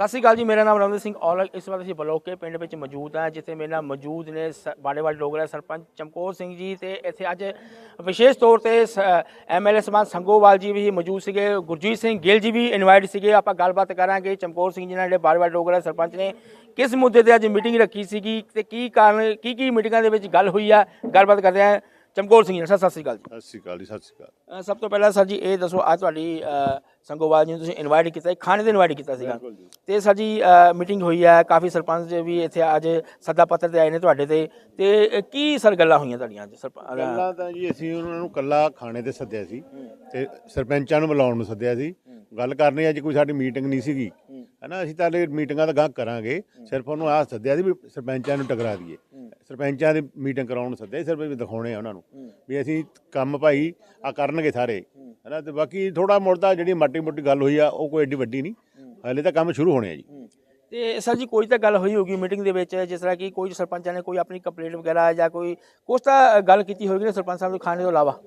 ਸਤਿ ਸ਼੍ਰੀ ਅਕਾਲ ਜੀ, ਮੇਰਾ ਨਾਮ ਰਮਨ ਸਿੰਘ ਔਲਖ ਇਸ ਵਾਰ ਅਸੀਂ ਬਲੋਕੇ ਪਿੰਡ ਵਿੱਚ ਮੌਜੂਦ ਹਾਂ, ਜਿੱਥੇ ਮੇਰੇ ਨਾਲ ਮੌਜੂਦ ਨੇ ਬਾੜੇ ਵਾਲੇ ਡੋਗਰਾ ਸਰਪੰਚ ਚਮਕੌਰ ਸਿੰਘ ਜੀ ਤੇ ਇੱਥੇ ਅੱਜ ਵਿਸ਼ੇਸ਼ ਤੌਰ ਤੇ ਐਮਐਲਏ ਸਮਾਨ ਸੰਗੋਵਾਲ ਜੀ ਵੀ ਮੌਜੂਦ ਸੀਗੇ, ਗੁਰਜੀਤ ਸਿੰਘ ਗਿੱਲ ਜੀ ਵੀ ਇਨਵਾਈਟ ਸੀਗੇ, ਆਪਾਂ ਗੱਲਬਾਤ ਕਰਾਂਗੇ, ਚਮਕੌਰ ਸਿੰਘ ਜੀ ਨਾਲ ਜਿਹੜੇ ਬਾੜੇ ਡੋਗਰਾ ਸਰਪੰਚ ਨੇ, ਕਿਸ ਮੁੱਦੇ ਤੇ ਅੱਜ ਮੀਟਿੰਗ ਰੱਖੀ ਸੀਗੀ ਤੇ ਕੀ ਕਾਰਨ ਕੀ ਕੀ ਮੀਟਿੰਗਾਂ ਦੇ ਵਿੱਚ ਗੱਲ ਹੋਈ ਆ, ਗੱਲਬਾਤ ਕਰਦੇ ਹਾਂ ਚਮਕੌਰ ਸਿੰਘ ਜੀ ਸਰ, ਸਤਿ ਸ਼੍ਰੀ ਅਕਾਲ ਜੀ। ਸਤਿ ਸ਼੍ਰੀ ਅਕਾਲ ਜੀ ਸਤਿ ਸ਼੍ਰੀ ਅਕਾਲ। ਅ, ਸਭ ਤੋਂ ਪਹਿਲਾਂ ਸਰ ਜੀ ਇਹ ਦੱਸੋ ਅੱਜ ਤੁਹਾਡੀ ਅ, ਸੰਗੋਵਾਲ ਜੀ ਨੂੰ ਤੁਸੀਂ ਇਨਵਾਈਟ ਕੀਤਾ ਸੀ, ਖਾਣੇ ਤੇ ਇਨਵਾਈਟ ਕੀਤਾ ਸੀਗਾ। ਬਿਲਕੁਲ ਜੀ। ਤੇ ਸਰ ਜੀ ਮੀਟਿੰਗ ਹੋਈ ਹੈ ਕਾਫੀ ਸਰਪੰਚ ਵੀ ਇੱਥੇ ਅੱਜ ਸੱਦਾ ਪੱਤਰ ਤੇ ਆਏ ਨੇ ਤੁਹਾਡੇ ਤੇ। ਤੇ ਅ, ਕੀ ਸਰ ਗੱਲਾਂ ਹੋਈਆਂ ਤੁਹਾਡੀਆਂ ਅੱਜ ਸਰਪੰਚ ਪਹਿਲਾਂ ਤਾਂ ਜੀ ਅਸੀਂ ਉਹਨਾਂ ਨੂੰ ਕੱਲਾ ਖਾਣੇ ਤੇ ਸੱਦਿਆ ਸੀ। ਤੇ ਸਰਪੰਚਾਂ ਨੂੰ ਬੁਲਾਉਣ ਨੂੰ ਸੱਦਿਆ ਸੀ। ਗੱਲ ਕਰਨੀ ਅੱਜ ਕੋਈ ਸਾਡੀ ਮੀਟਿੰਗ ਨਹੀਂ ਸੀਗੀ। ਹਨਾ ਅਸੀਂ ਤਾਂ ਹਲੇ ਮੀਟਿੰਗਾਂ ਤਾਂ ਗਾਹ ਕਰਾਂਗੇ। ਸਿਰਫ ਉਹਨੂੰ ਆਹ ਸੱਦਿਆ ਸੀ ਵੀ ਸਰਪੰਚਾਂ ਨੂੰ ਟਕਰਾ ਦਈਏ। ਸਰਪੰਚਾਂ ਦੀ ਮੀਟਿੰਗ ਕਰਾਉਣ ਨੂੰ ਸੱਦਿਆ ਸੀ, ਸਿਰਫ ਵੀ ਦਿਖਾਉਣੇ ਆ ਉਹਨਾਂ ਨੂੰ ਵੀ ਅਸੀਂ ਕੰਮ ਭਾਈ ਆ ਕਰਨਗੇ ਸਾਰੇ। ਹਨਾ ਤੇ ਬਾਕੀ ਥੋੜਾ ਮੋੜਦਾ ਜਿਹੜੀ ਮਾਟੀ ਮੋਟੀ ਗੱਲ ਹੋਈ ਆ ਉਹ ਕੋਈ ਏਡੀ ਵੱਡੀ ਨਹੀਂ। ਹਲੇ ਤਾਂ ਕੰਮ ਸ਼ੁਰੂ ਹੋਣੇ ਆ ਜੀ। ਤੇ ਸਰ ਜੀ ਕੋਈ ਤਾਂ ਗੱਲ ਹੋਈ ਹੋਗੀ ਮੀਟਿੰਗ ਦੇ ਵਿੱਚ ਜਿਸ ਤਰ੍ਹਾਂ ਕਿ ਕੋਈ ਸਰਪੰਚਾਂ ਨੇ ਕੋਈ ਆਪਣੀ ਕੰਪਲੇਂਟ ਵਗੈਰਾ ਜਾਂ ਕੋਈ ਕੁਛ ਤਾਂ ਗੱਲ ਕੀਤੀ ਹੋਏਗੀ ਨਾ ਸਰਪੰਚ ਸਾਹਿਬ ਦੇ ਖਾਣੇ ਤੋਂ ਇਲਾਵਾ?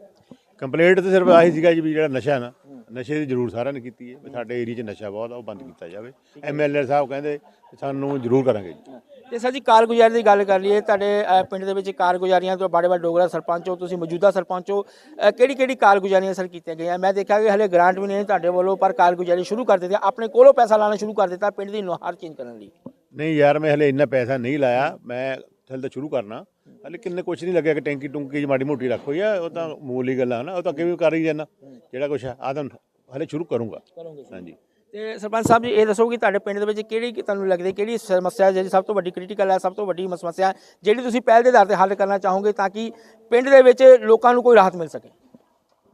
ਕੰਪਲੇਂਟ ਤੇ ਸਿਰਫ ਆਹੀ ਸੀਗਾ ਜੀ ਵੀ ਜਿਹੜਾ ਨਸ਼ਾ ਨਾ ਨਸ਼ੇ ਦੀ ਜ਼ਰੂਰ ਸਾਰਿਆਂ ਨੇ ਕੀਤੀ ਹੈ ਵੀ ਸਾਡੇ ਏਰੀਆ 'ਚ ਨਸ਼ਾ ਬਹੁਤ ਆ ਉਹ ਬੰਦ ਕੀਤਾ ਜਾਵੇ। ਐਮਐਲਏ ਸਾਹਿਬ ਕਹਿੰਦੇ ਸਾਨੂੰ ਜ਼ਰੂਰ ਕਰਾਂਗੇ ਜੀ। ਤੇ ਸਰ ਜੀ ਕਾਰਗੁਜ਼ਾਰੀ ਦੀ ਗੱਲ ਕਰ ਲਈਏ ਤੁਹਾਡੇ ਅ, ਪਿੰਡ ਦੇ ਵਿੱਚ ਕਾਰਗੁਜ਼ਾਰੀਆਂ ਤੋਂ ਬਾੜੇ ਬਾੜੇ ਡੋਗਰਾ ਸਰਪੰਚ ਹੋ ਤੁਸੀਂ ਮੌਜੂਦਾ ਸਰਪੰਚ ਹੋ ਕਿਹੜੀ ਕਿਹੜੀ ਕਾਰਗੁਜ਼ਾਰੀਆਂ ਸਰ ਕੀਤੀਆਂ ਗਈਆਂ? ਮੈਂ ਦੇਖਿਆ ਕਿ ਹਲੇ ਗ੍ਰਾਂਟ ਵੀ ਨਹੀਂ ਤੁਹਾਡੇ ਵੱਲੋਂ ਪਰ ਕਾਰਗੁਜ਼ਾਰੀ ਸ਼ੁਰੂ ਕਰ ਦਿੱਤੀ ਆਪਣੇ ਕੋਲੋਂ ਪੈਸਾ ਲਾਣਾ ਸ਼ੁਰੂ ਕਰ ਦਿੱਤਾ ਪਿੰਡ ਦੀ ਨੁਹਾਰ ਚੇਂਜ ਕਰਨ ਲਈ। ਨਹੀਂ ਯਾਰ ਮੈਂ ਹਲੇ ਇੰਨਾ ਪੈਸਾ ਨਹੀਂ ਲਾਇਆ। ਮੈਂ ਹਲੇ ਤਾਂ ਸ਼ੁਰੂ ਕਰਨਾ। ਹਲੇ ਕਿੰਨੇ ਕੁਛ ਨਹੀਂ ਲੱਗਿਆ ਕਿ ਟੈਂਕੀ ਟੁੰਕੀ ਮਾੜੀ ਮੋਟੀ ਰੱਖੋ ਆ ਉਹ ਤਾਂ ਮੂਲੀ ਗੱਲਾਂ ਨਾ ਉਹ ਤਾਂ ਕਿਵੇਂ ਕਰ ਹੀ ਜਾਣਾ। ਜਿਹੜਾ ਕੁਛ ਆ ਆਹ ਤਾਂ ਹਲੇ ਸ਼ੁਰੂ ਕਰੂੰਗਾ। ਕਰੋਗੇ ਹਾਂਜੀ। ਤੇ ਸਰਪੰਚ ਸਾਹਿਬ ਜੀ ਇਹ ਦੱਸੋ ਕਿ ਤੁਹਾਡੇ ਪਿੰਡ ਦੇ ਵਿੱਚ ਕਿਹੜੀ ਤੁਹਾਨੂੰ ਲੱਗਦੀ ਕਿਹੜੀ ਸਮੱਸਿਆ ਜਿਹੜੀ ਸਭ ਤੋਂ ਵੱਡੀ ਕ੍ਰਿਟੀਕਲ ਹੈ ਸਭ ਤੋਂ ਵੱਡੀ ਸਮੱਸਿਆ ਜਿਹੜੀ ਤੁਸੀਂ ਪਹਿਲ ਦੇ ਆਧਾਰ ਤੇ ਹੱਲ ਕਰਨਾ ਚਾਹੋਗੇ ਤਾਂ ਕਿ ਪਿੰਡ ਦੇ ਵਿੱਚ ਲੋਕਾਂ ਨੂੰ ਕੋਈ ਰਾਹਤ ਮਿਲ ਸਕੇ?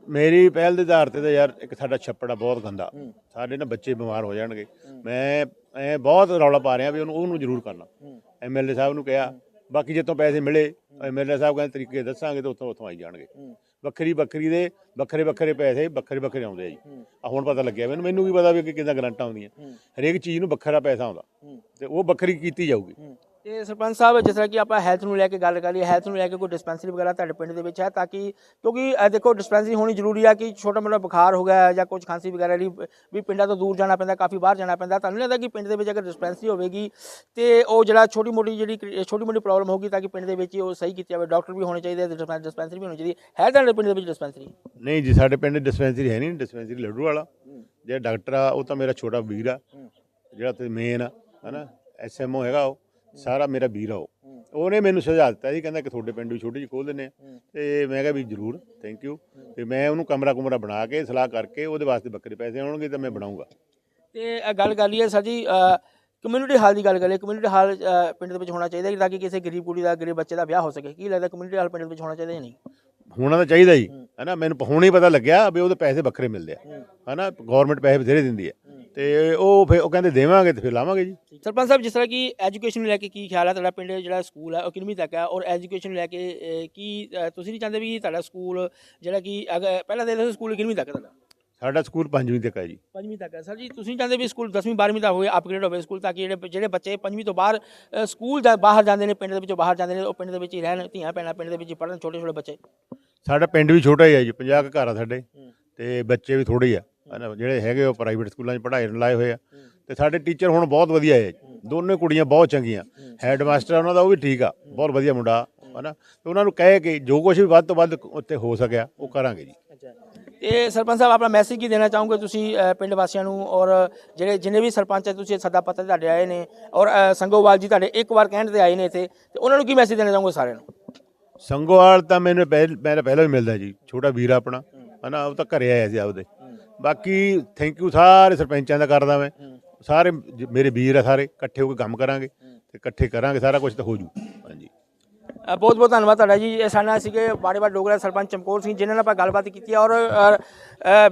ਮੇਰੀ ਪਹਿਲ ਦੇ ਆਧਾਰ ਤੇ ਤਾਂ ਯਾਰ ਇੱਕ ਸਾਡਾ ਛੱਪੜ ਬਹੁਤ ਗੰਦਾ। ਸਾਡੇ ਨਾ ਬੱਚੇ ਬਿਮਾਰ ਹੋ ਜਾਣਗੇ। ਮੈਂ ਐ ਬਹੁਤ ਰੌਲਾ ਪਾ ਰਿਹਾ ਵੀ ਉਹਨੂੰ ਉਹਨੂੰ ਜ਼ਰੂਰ ਕਰਨਾ। ਐਮਐਲਏ ਸਾਹਿਬ ਨੂੰ ਕਿਹਾ ਬਾਕੀ ਜਿੱਤੋਂ ਪੈਸੇ ਮਿਲੇ ਐਮਐਲਏ ਸਾਹਿਬ ਕਹਿੰਦੇ ਤਰੀਕੇ ਦੱਸਾਂਗੇ ਤੇ ਉੱਥੋਂ ਉੱਥੋਂ ਆਈ ਜਾਣਗੇ। ਵੱਖਰੀ ਵੱਖਰੀ ਦੇ ਵੱਖਰੇ ਵੱਖਰੇ ਪੈਸੇ ਵੱਖਰੇ ਵੱਖਰੇ ਆਉਂਦੇ ਆ ਜੀ। ਆ ਹੁਣ ਪਤਾ ਲੱਗਿਆ ਮੈਨੂੰ ਮੈਨੂੰ ਵੀ ਪਤਾ ਵੀ ਕਿ ਕਿਦਾਂ ਗਰੰਟਾਂ ਆਉਂਦੀਆਂ। ਹਰੇਕ ਚੀਜ਼ ਨੂੰ ਵੱਖਰਾ ਪੈਸਾ ਆਉਂਦਾ। ਤੇ ਉਹ ਵੱਖਰੀ ਕੀਤੀ ਜਾਊਗੀ। ਤੇ ਸਰਪੰਚ ਸਾਹਿਬ ਜਿਸ ਤਰ੍ਹਾਂ ਕਿ ਆਪਾਂ ਹੈਲਥ ਨੂੰ ਲੈ ਕੇ ਗੱਲ ਕਰੀਏ ਹੈਲਥ ਨੂੰ ਲੈ ਕੇ ਕੋਈ ਡਿਸਪੈਂਸਰੀ ਵਗੈਰਾ ਤੁਹਾਡੇ ਪਿੰਡ ਦੇ ਵਿੱਚ ਹੈ ਤਾਂ ਕਿ ਕਿਉਂਕਿ ਅ, ਦੇਖੋ ਡਿਸਪੈਂਸਰੀ ਹੋਣੀ ਜ਼ਰੂਰੀ ਆ ਕਿ ਛੋਟਾ ਮੋਟਾ ਬੁਖਾਰ ਹੋ ਗਿਆ ਜਾਂ ਕੁਝ ਖਾਂਸੀ ਵਗੈਰਾ ਲਈ ਵੀ ਪਿੰਡਾਂ ਤੋਂ ਦੂਰ ਜਾਣਾ ਪੈਂਦਾ ਕਾਫੀ ਬਾਹਰ ਜਾਣਾ ਪੈਂਦਾ ਤੁਹਾਨੂੰ ਨਹੀਂ ਲੱਗਦਾ ਕਿ ਪਿੰਡ ਦੇ ਵਿੱਚ ਅਗਰ ਡਿਸਪੈਂਸਰੀ ਹੋਵੇਗੀ ਤੇ ਉਹ ਜਿਹੜਾ ਛੋਟੀ ਮੋਟੀ ਜਿਹੜੀ ਛੋਟੀ ਮੋਟੀ ਪ੍ਰੋਬਲਮ ਹੋਗੀ ਤਾਂ ਕਿ ਪਿੰਡ ਦੇ ਵਿੱਚ ਹੀ ਉਹ ਸਹੀ ਕੀਤੀ ਜਾਵੇ ਡਾਕਟਰ ਵੀ ਹੋਣੇ ਚਾਹੀਦੇ ਡਿਸਪੈਂਸਰੀ ਵੀ ਹੋਣੀ ਚਾਹੀਦੀ ਹੈ। ਹੈ ਤੁਹਾਡੇ ਪਿੰਡ ਦੇ ਵਿੱਚ ਡਿਸਪੈਂਸਰੀ ਨਹੀਂ ਜੀ ਸਾਡੇ ਪਿੰਡ ਡਿਸਪੈਂਸਰੀ ਹੈ ਨਹੀਂ ਡਿਸਪੈਂਸਰੀ ਲੱਡੂ ਵਾਲਾ। ਜਿਹੜਾ ਡਾਕਟਰ ਆ ਉਹ ਤਾਂ ਮੇਰਾ ਛੋਟਾ ਵੀਰ ਆ ਜਿਹੜਾ ਤੇ ਮੇਨ ਆ ਹਨਾ? ਐਸਐਮਓ ਹੈਗਾ ਉਹ। ਸਾਰਾ ਮੇਰਾ ਵੀਰ ਆ ਉਹ। ਉਹਨੇ ਮੈਨੂੰ ਸੁਝਾਅ ਦਿੱਤਾ ਸੀ ਕਹਿੰਦਾ ਕਿ ਤੁਹਾਡੇ ਪਿੰਡ ਵੀ ਛੋਟੀ ਜਿਹੀ ਖੋਲ ਦਿੰਦੇ ਆ। ਤੇ ਮੈਂ ਕਿਹਾ ਵੀ ਜ਼ਰੂਰ ਥੈਂਕ ਯੂ ਤੇ ਮੈਂ ਉਹਨੂੰ ਕਮਰਾ ਕੁਮਰਾ ਬਣਾ ਕੇ ਸਲਾਹ ਕਰਕੇ ਉਹਦੇ ਵਾਸਤੇ ਬੱਕਰੇ ਪੈਸੇ ਆਉਣਗੇ ਤਾਂ ਮੈਂ ਬਣਾਉਂਗਾ। ਤੇ ਗੱਲ ਕਰ ਲਈਏ ਸਰ ਜੀ ਕਮਿਊਨਿਟੀ ਹਾਲ ਦੀ ਗੱਲ ਕਰੀਏ ਕਮਿਊਨਿਟੀ ਹਾਲ ਪਿੰਡ ਦੇ ਵਿੱਚ ਹੋਣਾ ਚਾਹੀਦਾ ਤਾਂ ਕਿ ਕਿਸੇ ਗਰੀਬ ਕੁੜੀ ਦਾ ਗਰੀਬ ਬੱਚੇ ਦਾ ਵਿਆਹ ਹੋ ਸਕੇ। ਕੀ ਲੱਗਦਾ ਕਮਿਊਨਿਟੀ ਹਾਲ ਪਿੰਡ ਦੇ ਵਿੱਚ ਹੋਣਾ ਚਾਹੀਦਾ ਜਾਂ ਨਹੀਂ? ਹੋਣਾ ਤਾਂ ਚਾਹੀਦਾ ਜੀ। ਹਨਾ ਮੈਨੂੰ ਹੁਣ ਹੀ ਪਤਾ ਲੱਗਿਆ ਵੀ ਉਹਦੇ ਪੈਸੇ ਵੱਖਰੇ ਮਿਲਦੇ ਆ। ਹਨਾ ਗਵਰਨਮੈਂਟ ਪੈਸੇ ਬਥੇਰੇ ਦਿੰਦੀ ਆ ਤੇ ਉਹ ਫਿਰ ਉਹ ਕਹਿੰਦੇ ਦੇਵਾਂਗੇ ਤੇ ਫਿਰ ਲਾਵਾਂਗੇ ਜੀ। ਸਰਪੰਚ ਸਾਹਿਬ ਜਿਸ ਤਰ੍ਹਾਂ ਕਿ ਐਜੂਕੇਸ਼ਨ ਨੂੰ ਲੈ ਕੇ ਕੀ ਖਿਆਲ ਹੈ ਤੁਹਾਡਾ ਪਿੰਡ ਜਿਹੜਾ ਸਕੂਲ ਹੈ ਉਹ ਕਿੰਨਵੀਂ ਤੱਕ ਹੈ ਔਰ ਐਜੂਕੇਸ਼ਨ ਨੂੰ ਲੈ ਕੇ ਕੀ ਤੁਸੀਂ ਨਹੀਂ ਚਾਹੁੰਦੇ ਵੀ ਤੁਹਾਡਾ ਸਕੂਲ ਜਿਹੜਾ ਕਿ ਪਹਿਲਾਂ ਦੇ ਦੱਸੋ ਸਕੂਲ ਕਿੰਨਵੀਂ ਤੱਕ ਤੁਹਾਡਾ? ਸਾਡਾ ਸਕੂਲ ਪੰਜਵੀਂ ਤੱਕ ਹੈ ਜੀ। ਪੰਜਵੀਂ ਤੱਕ ਹੈ ਸਰ ਜੀ ਤੁਸੀਂ ਚਾਹੁੰਦੇ ਵੀ ਸਕੂਲ 10ਵੀਂ 12ਵੀਂ ਦਾ ਹੋਵੇ ਅਪਗ੍ਰੇਡ ਹੋਵੇ ਸਕੂਲ ਤਾਂ ਕਿ ਜਿਹੜੇ ਜਿਹੜੇ ਬੱਚੇ ਪੰਜਵੀਂ ਤੋਂ ਬਾਹਰ ਸਕੂਲ ਜਾ ਬਾਹਰ ਜਾਂਦੇ ਨੇ ਪਿੰਡ ਦੇ ਵਿੱਚੋਂ ਬਾਹਰ ਜਾਂਦੇ ਨੇ ਉਹ ਪਿੰਡ ਦੇ ਵਿੱਚ ਹੀ ਰਹਿਣ ਧੀਆਂ ਭੈਣਾਂ ਪਿੰਡ ਦੇ ਵਿੱਚ ਹੀ ਪੜ੍ਹਨ ਛੋਟੇ ਛੋਟੇ ਬੱਚੇ। ਸਾਡਾ ਪਿੰਡ ਵੀ ਛੋਟਾ ਹੀ ਹੈ ਜੀ 50 ਕੁ ਘਰ ਆ ਸਾਡੇ। ਤੇ ਬੱਚੇ ਵੀ ਥੋੜੇ ਹੀ ਆ। ਜਿਹੜੇ ਹੈਗੇ ਉਹ ਪ੍ਰਾਈਵੇਟ ਸਕੂਲਾਂ 'ਚ ਪੜ੍ਹਾਈ ਨੂੰ ਲਾਏ ਹੋਏ ਆ। ਤੇ ਸਾਡੇ ਟੀਚਰ ਹੁਣ ਬਹੁਤ ਵਧੀਆ ਹੈ ਦੋਨੇ ਕੁੜੀਆਂ ਬਹੁਤ ਚੰਗੀਆਂ। ਹੈਡ ਮਾਸਟਰ ਉਹਨਾਂ ਦਾ ਉਹ ਵੀ ਠੀਕ ਆ। ਬਹੁਤ ਵਧੀਆ ਮੁੰਡਾ ਹਨਾ। ਤੇ ਉਹਨਾਂ ਨੂੰ ਕਹੇ ਕਿ ਜੋ ਕੁਝ ਵੀ ਵੱਧ ਤੋਂ ਵੱਧ ਉੱਤੇ ਹੋ ਸਕਿਆ ਉਹ ਕਰਾਂਗੇ ਜੀ। ਅੱਛਾ। ਤੇ ਸਰਪੰਚ ਸਾਹਿਬ ਆਪਣਾ ਮੈਸੇਜ ਕੀ ਦੇਣਾ ਚਾਹੋਗੇ ਤੁਸੀਂ ਪਿੰਡ ਵਾਸੀਆਂ ਨੂੰ? ਔਰ ਜਿਹੜੇ ਜਿੰਨੇ ਵੀ ਸਰਪੰਚ ਹੈ ਤੁਸੀਂ ਸੱਦਾ ਪੱਤਰ ਤੁਹਾਡੇ ਆਏ ਨੇ ਔਰ ਸੰਗੋਵਾਲ ਜੀ ਤੁਹਾਡੇ ਇੱਕ ਵਾਰ ਕਹਿਣ ਤੇ ਆਏ ਨੇ ਇੱਥੇ ਤੇ ਉਹਨਾਂ ਨੂੰ ਕੀ ਮੈਸੇਜ ਦੇਣਾ ਚਾਹੋਗੇ ਸਾਰਿਆਂ ਨੂੰ? ਸੰਗੋਵਾਲ ਤਾਂ ਮੈਨੂੰ ਪਹਿਲ ਪਹਿਲਾਂ ਵੀ ਮਿਲਦਾ ਜੀ। ਛੋਟਾ ਵੀਰ ਆਪਣਾ ਹਨਾ ਉਹ ਤਾਂ ਘਰੇ ਆਇਆ ਸੀ ਆਪਦੇ। ਬਾਕੀ ਥੈਂਕ ਯੂ ਸਾਰੇ ਸਰਪੰਚਾਂ ਦਾ ਕਰਦਾ ਮੈਂ। ਸਾਰੇ ਜ- ਮੇਰੇ ਵੀਰ ਆ ਸਾਰੇ ਇਕੱਠੇ ਹੋ ਕੇ ਕੰਮ ਕਰਾਂਗੇ। ਤੇ ਇਕੱਠੇ ਕਰਾਂਗੇ ਸਾਰਾ ਕੁਝ ਤਾਂ ਹੋ ਜੂ। ਬਹੁਤ ਬਹੁਤ ਧੰਨਵਾਦ ਤੁਹਾਡਾ ਜੀ। ਇਹ ਸਾਡੇ ਸੀਗੇ ਬਾੜੇ ਬਾੜ ਡੋਗਰਾ ਸਰਪੰਚ ਚਮਕੌਰ ਸਿੰਘ, ਜਿਨ੍ਹਾਂ ਨਾਲ ਆਪਾਂ ਗੱਲਬਾਤ ਕੀਤੀ ਔਰ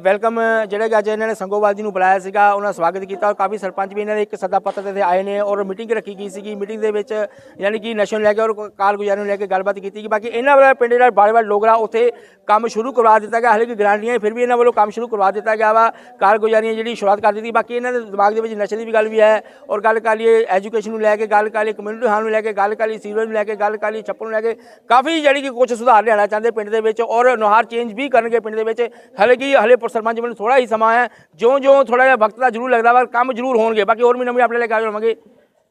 ਵੈਲਕਮ ਜਿਹੜੇ ਅੱਜ ਇਹਨਾਂ ਨੇ ਸੰਗੋਵਾਲ ਜੀ ਨੂੰ ਬੁਲਾਇਆ ਸੀਗਾ, ਉਹਨਾਂ ਦਾ ਸਵਾਗਤ ਕੀਤਾ ਔਰ ਕਾਫੀ ਸਰਪੰਚ ਵੀ ਇਹਨਾਂ ਦੇ ਇੱਕ ਸੱਦਾ ਪੱਤਰ ਤੇ ਆਏ ਨੇ ਔਰ ਮੀਟਿੰਗ ਰੱਖੀ ਗਈ ਸੀਗੀ। ਮੀਟਿੰਗ ਦੇ ਵਿੱਚ ਯਾਨੀ ਕਿ ਨਸ਼ੇ ਨੂੰ ਲੈ ਕੇ ਔਰ ਕਾਰਗੁਜ਼ਾਰੀ ਨੂੰ ਲੈ ਕੇ ਗੱਲਬਾਤ ਕੀਤੀ ਗਈ। ਬਾਕੀ ਇਹਨਾਂ ਵਾਲਾ ਪਿੰਡ ਜਿਹੜਾ ਬਾੜੇ ਬਾੜ ਡੋਗਰਾ, ਉੱਥੇ ਕੰਮ ਸ਼ੁਰੂ ਕਰਵਾ ਦਿੱਤਾ ਗਿਆ। ਹਾਲੇ ਕਿ ਗਰੰਟੀਆਂ ਫਿਰ ਵੀ ਇਹਨਾਂ ਵੱਲੋਂ ਕੰਮ ਸ਼ੁਰੂ ਕਰਵਾ ਦਿੱਤਾ ਗਿਆ ਵਾ। ਕਾਰਗੁਜ਼ਾਰੀਆਂ ਜਿਹੜੀ ਸ਼ੁਰੂਆਤ ਕਰ ਦਿੱਤੀ। ਬਾਕੀ ਇਹਨਾਂ ਦੇ ਦਿਮਾਗ ਦੇ ਵਿੱਚ ਨਸ਼ੇ ਦੀ ਵੀ ਗੱਲ ਵੀ ਹੈ। ਔਰ ਗੱਲ ਕਰ ਲਈਏ ਐਜੂਕੇਸ਼ਨ ਨੂੰ ਲੈ ਕੇ, ਗੱਲ ਕਰ ਲਈਏ ਕਮਿਊਨਿਟੀ ਹਾਲ ਨੂੰ ਲੈ ਕੇ, ਗੱਲ ਕਰ ਲਈ ਸੀਵਰੇਜ ਨੂੰ ਲੈ ਕੇ, ਗੱਲ ਕਰ ਲਈ ਛੱਪੜ ਨੂੰ ਲੈ ਕੇ ਕਾਫੀ ਜਿਹੜੀ ਕਿ ਕੁਝ ਸੁਧਾਰ ਲਿਆਉਣਾ ਚਾਹੁੰਦੇ ਪਿੰਡ ਦੇ ਵਿੱਚ ਔਰ ਨੁਹਾਰ ਚੇਂਜ ਵੀ ਕਰਨਗੇ ਪਿੰਡ ਦੇ ਵਿੱਚ। ਹਲੇ ਕੀ, ਹਲੇ ਸਰਪੰਚ ਮੈਨੂੰ ਥੋੜਾ ਹੀ ਸਮਾਂ ਹੈ। ਜਿਉਂ ਜਿਉਂ ਥੋੜਾ ਜਿਹਾ ਵਕਤ ਦਾ ਜ਼ਰੂਰ ਲੱਗਦਾ ਵਾ, ਕੰਮ ਜ਼ਰੂਰ ਹੋਣਗੇ। ਬਾਕੀ ਹੋਰ ਵੀ ਨਵੇਂ ਆਪਣੇ ਲੈ ਕੇ ਆ ਜਾਵਾਂਗੇ